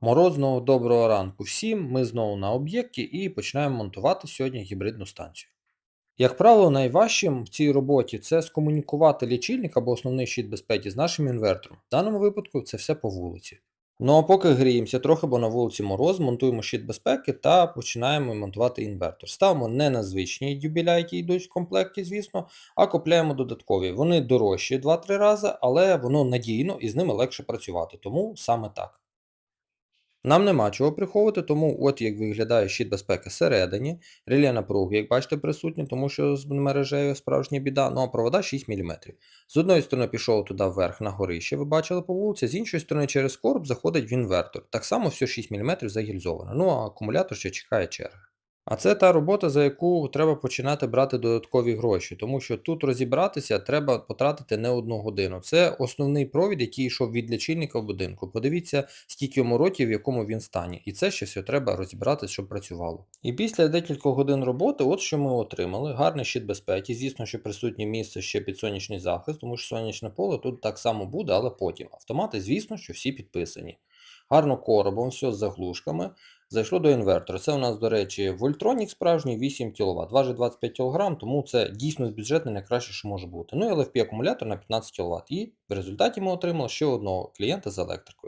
Морозного доброго ранку всім. Ми знову на об'єкті і починаємо монтувати сьогодні гібридну станцію. Як правило, найважчим в цій роботі це скомунікувати лічильник або основний щит безпеки з нашим інвертором. В даному випадку це все по вулиці. Ну а поки гріємося трохи, бо на вулиці мороз, монтуємо щит безпеки та починаємо монтувати інвертор. Ставимо не на звичні дюбеля, які йдуть в комплекті, звісно, а купляємо додаткові. Вони дорожчі 2-3 рази, але воно надійно і з ними легше працювати, тому саме так. Нам нема чого приховувати, тому от як виглядає щит безпеки всередині, реле напруги, як бачите, присутні, тому що з мережею справжня біда, ну а провода 6 мм. З одної сторони пішов туди вверх на горище, ви бачили по вулиці, з іншої сторони через короб заходить в інвертор. Так само все 6 мм загільзовано. Ну а акумулятор ще чекає черги. А це та робота, за яку треба починати брати додаткові гроші, тому що тут розібратися треба потратити не одну годину. Це основний провід, який йшов від лічильника в будинку. Подивіться, скільки йому років, в якому він стані. І це ще все треба розібратися, щоб працювало. І після декількох годин роботи, от що ми отримали: гарний щит безпеки. Звісно, що присутнє місце ще під сонячний захист, тому що сонячне поле тут так само буде, але потім. Автомати, звісно, що всі підписані. Гарно коробом, все з заглушками. Зайшло до інвертора. Це у нас, до речі, Вольтронік справжній 8 кВт. Важить 25 кг, тому це дійсно бюджетне найкраще, що може бути. Ну і LFP акумулятор на 15 кВт. І в результаті ми отримали ще одного клієнта з електрикою.